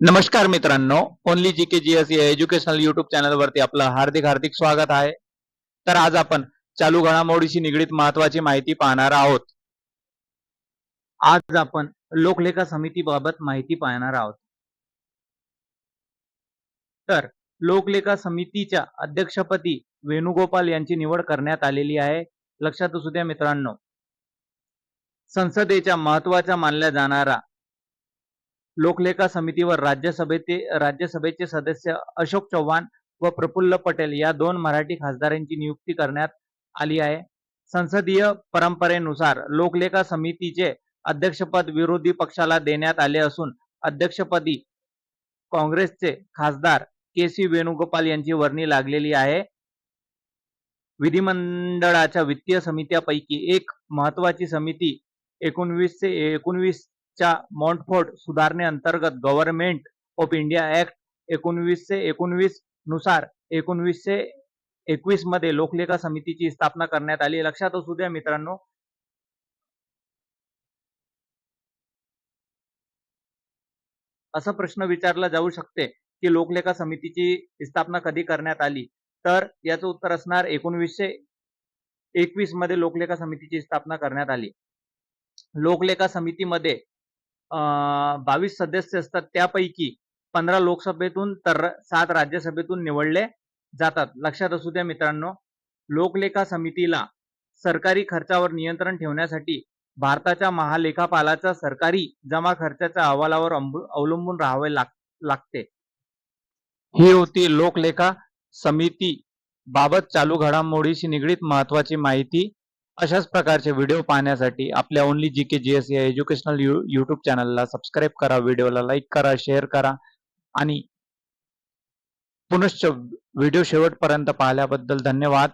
नमस्कार मित्रांनो only G K G S या एज्युकेशनल युट्यूब चॅनलवरती आपलं हार्दिक हार्दिक स्वागत आहे. तर आज आपण चालू घडामोडीशी निगडीत महत्वाची माहिती पाहणार आहोत. आज आपण लोकलेखा समितीबाबत माहिती पाहणार आहोत. तर लोकलेखा समितीच्या अध्यक्षपदी वेणुगोपाल यांची निवड करण्यात आलेली आहे. लक्षात असू द्या मित्रांनो. संसदेच्या महत्त्वाचा मानल्या जाणारा लोकलेखा समितीवर राज्यसभेचे राज्यसभेचे सदस्य अशोक चव्हाण व प्रफुल्ल पटेल या दोन मराठी खासदारांची नियुक्ती करण्यात आली आहे. संसदीय परंपरेनुसार लोकलेखा समितीचे अध्यक्षपद विरोधी पक्षाला देण्यात आले असून अध्यक्षपदी काँग्रेसचे खासदार के सी वेणुगोपाल यांची वर्णी लागलेली आहे. विधिमंडळाच्या वित्तीय समित्यापैकी एक महत्वाची समिती एकोणवीसशे एकोणवीस च्या मॉन्टफोर्ड सुधारणेअंतर्गत गव्हर्नमेंट ऑफ इंडिया ऍक्ट एकोणवीसशे एकोणवीसनुसार एकोणवीसशे एकवीसमध्ये लोकलेखा समितीची स्थापना करण्यात आली. लक्षात असू द्या मित्रांनो. असा प्रश्न विचारला जाऊ शकते की लोकलेखा समितीची स्थापना कधी करण्यात आली? तर याचं उत्तर असणार एकोणवीसशे एकवीसमध्ये लोकलेखा समितीची स्थापना करण्यात आली. लोकलेखा समितीमध्ये बावीस सदस्य असतात. त्यापैकी पंधरा लोकसभेतून तर सात राज्यसभेतून निवडले जातात. लक्षात असू द्या मित्रांनो लोकलेखा समितीला सरकारी खर्चावर नियंत्रण ठेवण्यासाठी भारताच्या महालेखापालाच्या सरकारी जमा खर्चाच्या अहवालावर अवलंबून राहावे लाग लागते. ही होती लोकलेखा समिती बाबत चालू घडामोडीशी निगडीत महत्वाची माहिती. अशाच प्रकारचे व्हिडिओ पाहण्यासाठी आपल्या only G K G S या एज्युकेशनल यू यूट्यूब चॅनलला सबस्क्राईब करा व्हिडिओला लाईक करा शेअर करा आणि पुनश्च व्हिडिओ शेवटपर्यंत पाहिल्याबद्दल धन्यवाद.